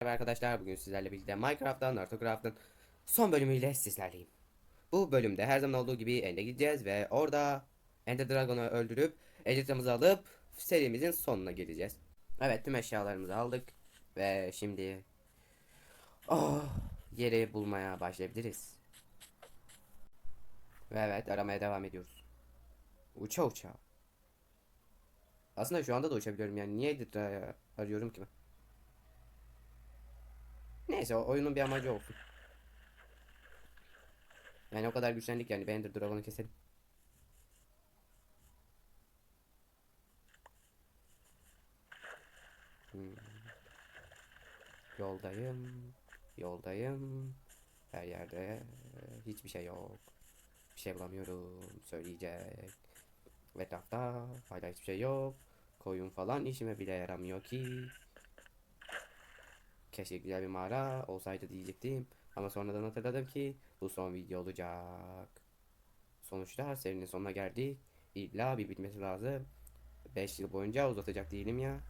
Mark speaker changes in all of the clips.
Speaker 1: Merhaba arkadaşlar bugün sizlerle birlikte Minecraft'tan Naruto son bölümüyle sizlerleyim. Bu bölümde her zaman olduğu gibi End'e gideceğiz ve orada Ender Dragon'u öldürüp Elytra'mızı alıp serimizin sonuna geleceğiz. Evet tüm eşyalarımızı aldık ve şimdi oh, yeri bulmaya başlayabiliriz. Ve evet aramaya devam ediyoruz. Uça uça. Aslında şu anda da uçabiliyorum yani niye arıyorum ki ben? Neyse oyunun bir amacı olsun. Yani o kadar güçlendik yani. Ben Ender Dragon'u keselim. Hmm. Yoldayım. Yoldayım. Her yerde hiçbir şey yok. Bir şey bulamıyorum. Söyleyecek. Etrafta hala hiçbir şey yok. Koyun falan işime bile yaramıyor ki. Keşke güzel bir mağara olsaydı diyecektim. Ama sonradan hatırladım ki bu son video olacak. Sonuçta serinin sonuna geldik. İlla bir bitmesi lazım. 5 yıl boyunca uzatacak değilim ya.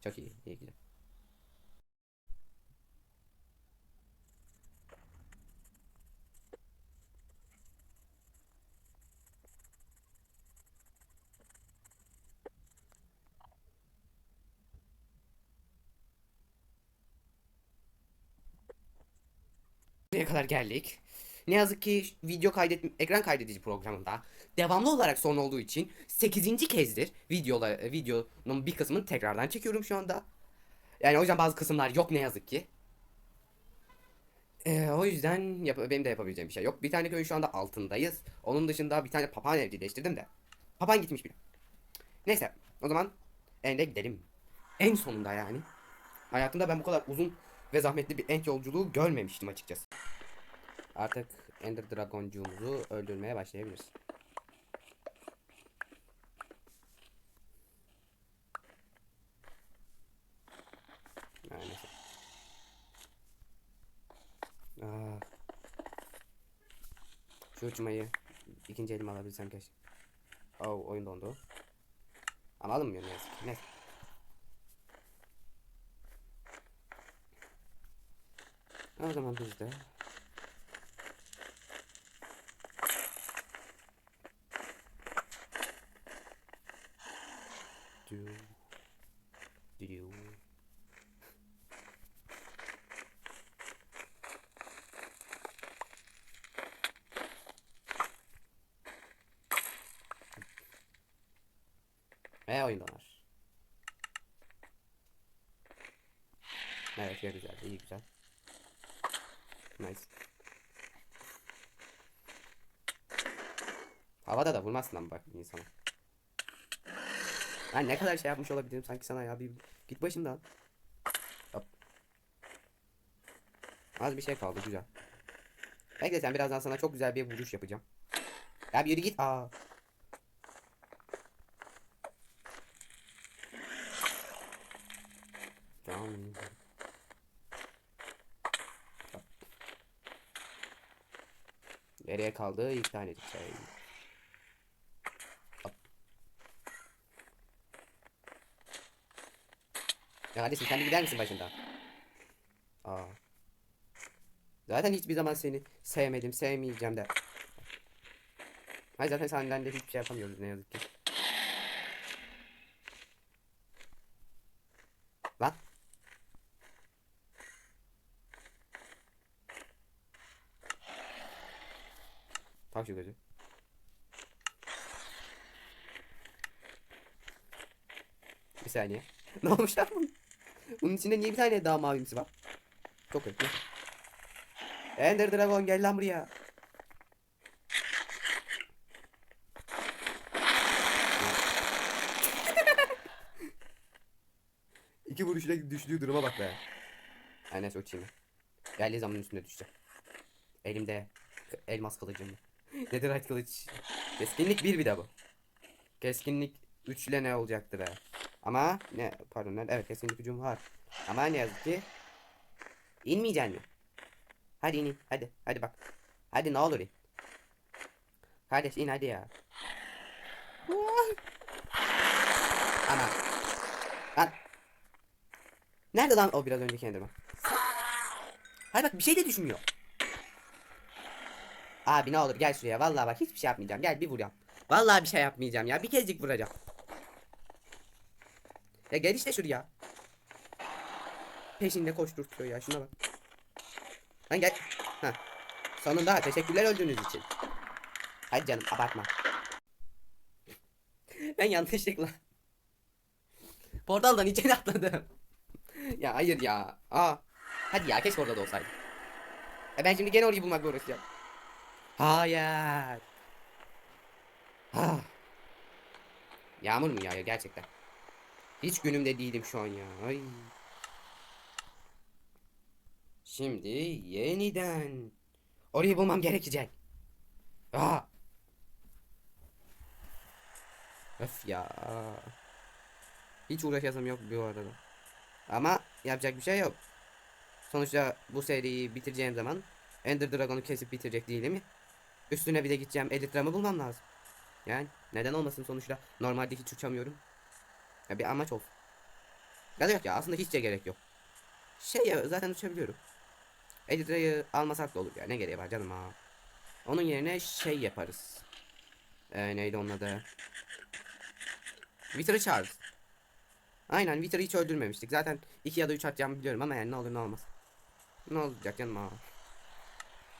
Speaker 1: Çok iyi, iyi güzel. Kadar geldik. Ne yazık ki video kaydet ekran kaydedici programında devamlı olarak son olduğu için 8. kezdir videolar videonun bir kısmını tekrardan çekiyorum şu anda. Yani o yüzden bazı kısımlar yok ne yazık ki. Ee, o yüzden yap benim de yapabileceğim bir şey yok. Bir tane köyün şu anda altındayız. Onun dışında bir tane papağan evcilleştirdim de. Papağan gitmiş bile. Neyse o zaman ende gidelim. En sonunda yani. Hayatımda ben bu kadar uzun ve zahmetli bir end yolculuğu görmemiştim açıkçası. Artık Ender Dragoncuğumuzu öldürmeye başlayabiliriz. Yani. Aa. Şu uçmayı ikinci elime alabilsem keşke. Oh oyun dondu. Ama alınmıyor ne yazık ki. Neyse. O zaman biz de Ve oyun donar. Evet ya güzel, iyi güzel. Nice. Havada da vurmazsın lan bak insana. Ben ne kadar şey yapmış olabilirim sanki sana ya bir git başımdan. Hop. Az bir şey kaldı güzel. Bekle sen birazdan sana çok güzel bir vuruş yapacağım. Ya bir yürü git. Aa. Tamam. Hop. Nereye kaldı? Şey. Hop. Ya kardeşim sen bir gider misin başından? Aa. Zaten hiçbir zaman seni sevmedim, sevmeyeceğim de. Hayır zaten senden de hiçbir şey yapamıyoruz ne yazık ki. Lan. Şu gözü. Bir saniye. ne olmuş lan bunun? Bunun içinde niye bir tane daha mavimsi var? Çok kötü. Ender Dragon gel lan buraya. İki vuruşla düştüğü duruma bak be. Ay neyse uçayım. Geldiği zaman üstüne düşeceğim. Elimde elmas kılıcım. Netherite kılıç. Keskinlik bir bir de bu. Keskinlik 3 ile ne olacaktı be? Ama ne pardon ne evet keskinlik gücüm var. Ama ne yazık ki inmeyeceksin mi? Hadi in hadi hadi bak. Hadi ne olur in. Kardeş in hadi ya. Ana. Lan. Nerede lan o biraz önceki Enderman? Hayır bak bir şey de düşünmüyor. Abi ne olur gel şuraya. Vallahi bak hiçbir şey yapmayacağım. Gel bir vuracağım. Vallahi bir şey yapmayacağım ya. Bir kezcik vuracağım. Ya gel işte şuraya. Peşinde koşturtuyor ya. Şuna bak. Lan gel. Ha. Sonunda teşekkürler öldüğünüz için. Hadi canım abartma. ben yanlışlıkla. Portaldan içeri atladım. ya hayır ya. Aa. Hadi ya keşke orada da olsaydı. E ben şimdi gene orayı bulmakla uğraşacağım. Hayır. Ah. Yağmur mu yağıyor gerçekten? Hiç günümde değilim şu an ya. Ay. Şimdi yeniden orayı bulmam gerekecek. Aa. Öf ya. Hiç uğraşasım yok bu arada. Ama yapacak bir şey yok. Sonuçta bu seriyi bitireceğim zaman Ender Dragon'u kesip bitirecek değilim mi? Üstüne bir de gideceğim Elytra'mı bulmam lazım. Yani neden olmasın sonuçta normalde hiç uçamıyorum. Ya bir amaç olsun. Ya da yok ya aslında hiç de gerek yok. Şey ya zaten uçabiliyorum. Elytra'yı almasak da olur ya ne gereği var canım ha. Onun yerine şey yaparız. Ee, neydi onun adı? Wither'ı çağırırız. Aynen Wither'ı hiç öldürmemiştik. Zaten 2 ya da 3 atacağımı biliyorum ama yani ne olur ne olmaz. Ne olacak canım ha.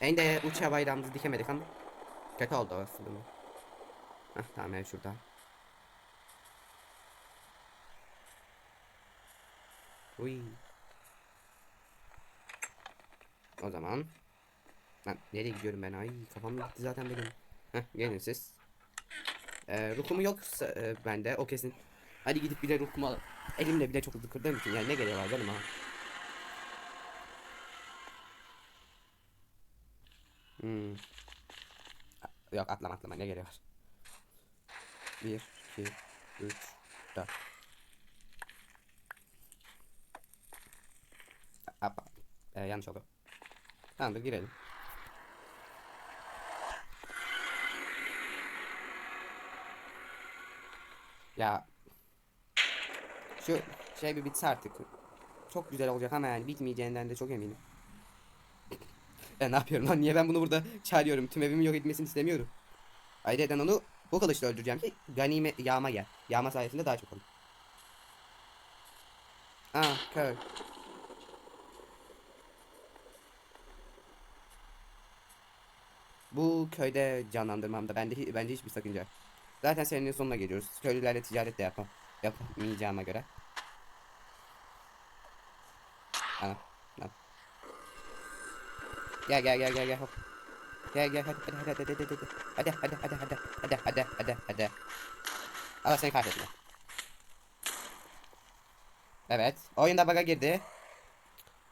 Speaker 1: En de uçağa bayrağımızı dikemedik ama. Kötü oldu aslında. Heh tamam ev şurada. Uy. O zaman. Lan nereye gidiyorum ben? Ay kafam gitti zaten benim. Heh gelin siz. Ee, ruhumu yoksa e, bende o kesin. Hadi gidip bir de ruhumu al. Elimle bile çok hızlı kırdığım için yani ne gereği var canım ha. Hmm. Yok atlama atlama ne gereği var. 1, 2, 3, 4. Apa. Ee, yanlış oldu. Tamamdır girelim. Ya şu şey bir bitse artık. Çok güzel olacak ama yani bitmeyeceğinden de çok eminim. E ne yapıyorum lan? Niye ben bunu burada çağırıyorum? Tüm evimi yok etmesini istemiyorum. Ayrıca onu bu kılıçla öldüreceğim ki ganime yağma gel. Yağma sayesinde daha çok olur. Aa köy. Bu köyde canlandırmamda bende bence hiçbir sakınca. Zaten senenin sonuna geliyoruz. Köylülerle ticaret de yapam yapamayacağıma göre. Ana. Gel gel gel gel gel hop. Gel gel hadi hadi hadi hadi hadi hadi hadi hadi hadi hadi hadi hadi hadi Allah seni kahretme. Evet. Oyunda bug'a girdi.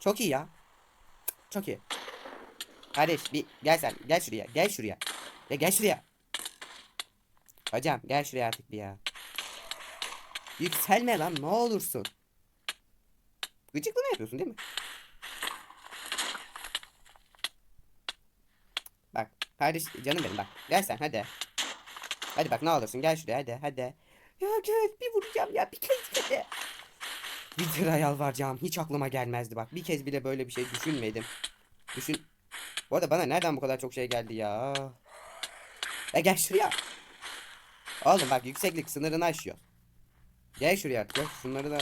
Speaker 1: Çok iyi ya. Çok iyi. Kardeş bir gel sen. Gel şuraya. Gel şuraya. Ya gel şuraya. Hocam gel şuraya artık bir ya. Yükselme lan ne olursun. Gıcıklığını yapıyorsun değil mi? Bak kardeş canım benim bak. Gel sen hadi. Hadi bak ne olursun gel şuraya hadi hadi. Ya gel bir vuracağım ya bir kez hadi. Bir lira yalvaracağım hiç aklıma gelmezdi bak. Bir kez bile böyle bir şey düşünmedim. Düşün. Bu arada bana nereden bu kadar çok şey geldi ya? Ya gel şuraya. Oğlum bak yükseklik sınırını aşıyor. Gel şuraya artık. Gel. Şunları da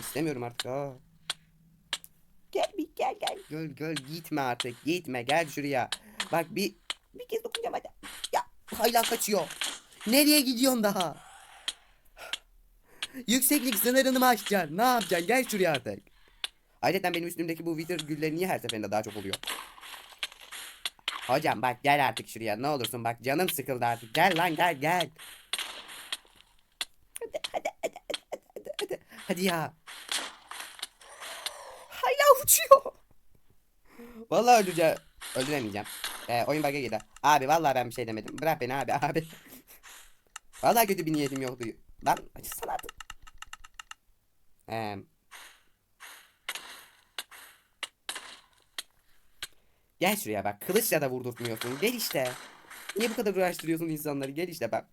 Speaker 1: istemiyorum artık. Aa. Gel bir gel gel. Gel gel gitme artık. Gitme gel şuraya. Bak bir bir kez dokunacağım hadi. Ya hala kaçıyor. Nereye gidiyorsun daha? Yükseklik sınırını mı aşacaksın? Ne yapacaksın? Gel şuraya artık. Ayrıca benim üstümdeki bu wither gülleri niye her seferinde daha çok oluyor? Hocam bak gel artık şuraya ne olursun bak canım sıkıldı artık. Gel lan gel gel. Hadi hadi hadi hadi hadi hadi hadi. Ya. Hala uçuyor. Vallahi öldüreceğim. Öldüremeyeceğim. Ee, oyun bug'a gider. Abi vallahi ben bir şey demedim. Bırak beni abi abi. Vallahi kötü bir niyetim yoktu. Lan acısana artık. Ee, Gel şuraya bak. Kılıçla da vurdurtmuyorsun. Gel işte. Niye bu kadar uğraştırıyorsun insanları? Gel işte bak.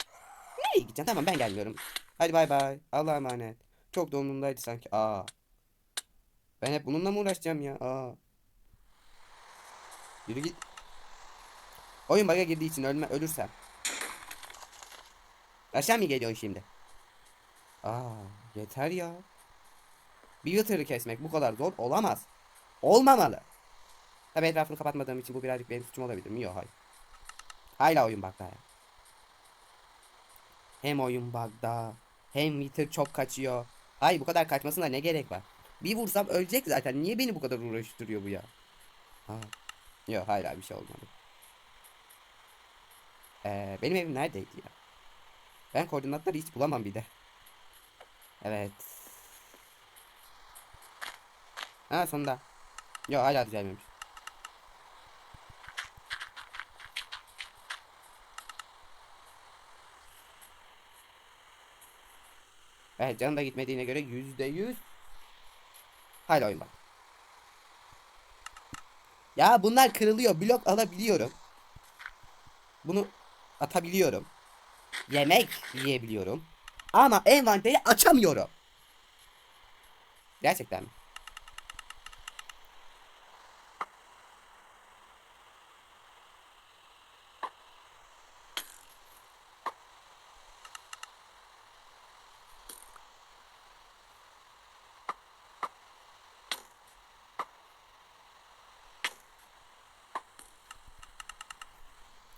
Speaker 1: Nereye gideceksin? Tamam ben gelmiyorum. Hadi bay bay. Allah'a emanet. Çok da sanki. Aa. Ben hep bununla mı uğraşacağım ya? Aa. Yürü git. Oyun bug'a girdiği için ölme, ölürsem. Aşağı mı geliyorsun şimdi? Aa, yeter ya. Bir yatırı kesmek bu kadar zor olamaz. Olmamalı. Tabi etrafını kapatmadığım için bu birazcık benim suçum olabilir mi? Yok hayır. Hala oyun bug'da ya. Hem oyun bug'da hem Wither çok kaçıyor. Ay bu kadar kaçmasına ne gerek var? Bir vursam ölecek zaten. Niye beni bu kadar uğraştırıyor bu ya? Ha. Yok hala bir şey olmadı. Ee, benim evim neredeydi ya? Ben koordinatları hiç bulamam bir de. Evet. Ha sonunda. Yok hala düzelmemiş. Evet canım da gitmediğine göre yüzde yüz. Hala oyun bak. Ya bunlar kırılıyor. Blok alabiliyorum. Bunu atabiliyorum. Yemek yiyebiliyorum. Ama envanteri açamıyorum. Gerçekten mi?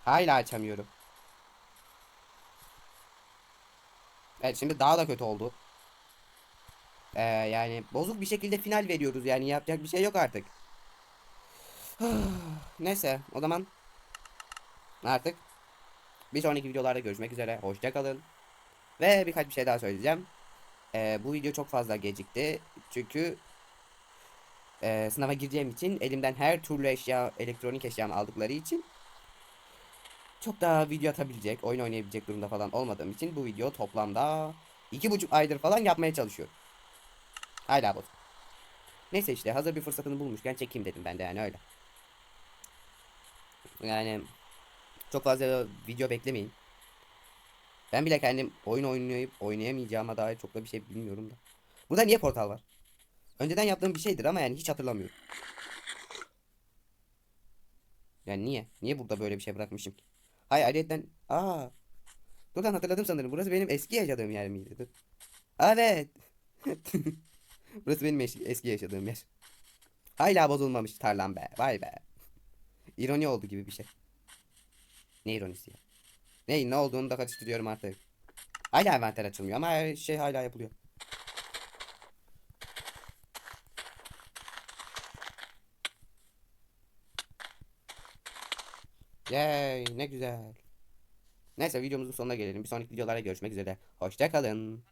Speaker 1: Hala açamıyorum. Evet şimdi daha da kötü oldu. Ee, yani bozuk bir şekilde final veriyoruz yani yapacak bir şey yok artık. Neyse o zaman artık bir sonraki videolarda görüşmek üzere. Hoşça kalın. Ve birkaç bir şey daha söyleyeceğim. Ee, bu video çok fazla gecikti. Çünkü e, sınava gireceğim için elimden her türlü eşya, elektronik eşyamı aldıkları için çok daha video atabilecek, oyun oynayabilecek durumda falan olmadığım için bu video toplamda iki buçuk aydır falan yapmaya çalışıyorum. Hala bozuk. Neyse işte hazır bir fırsatını bulmuşken çekeyim dedim ben de yani öyle. Yani çok fazla video beklemeyin. Ben bile kendim oyun oynayıp oynayamayacağıma dair çok da bir şey bilmiyorum da. Burada niye portal var? Önceden yaptığım bir şeydir ama yani hiç hatırlamıyorum. Yani niye? Niye burada böyle bir şey bırakmışım ki? Hay ayrıyetten aa. Dur lan hatırladım sanırım. Burası benim eski yaşadığım yer miydi? Dur. Evet. Burası benim eş- eski yaşadığım yer. Hala bozulmamış tarlam be. Vay be. İroni oldu gibi bir şey. Ne ironisi ya? Ne, ne olduğunu da karıştırıyorum artık. Hala envanter açılmıyor ama her şey hala yapılıyor. Yay ne güzel. Neyse videomuzun sonuna gelelim. Bir sonraki videolarda görüşmek üzere. Hoşça kalın.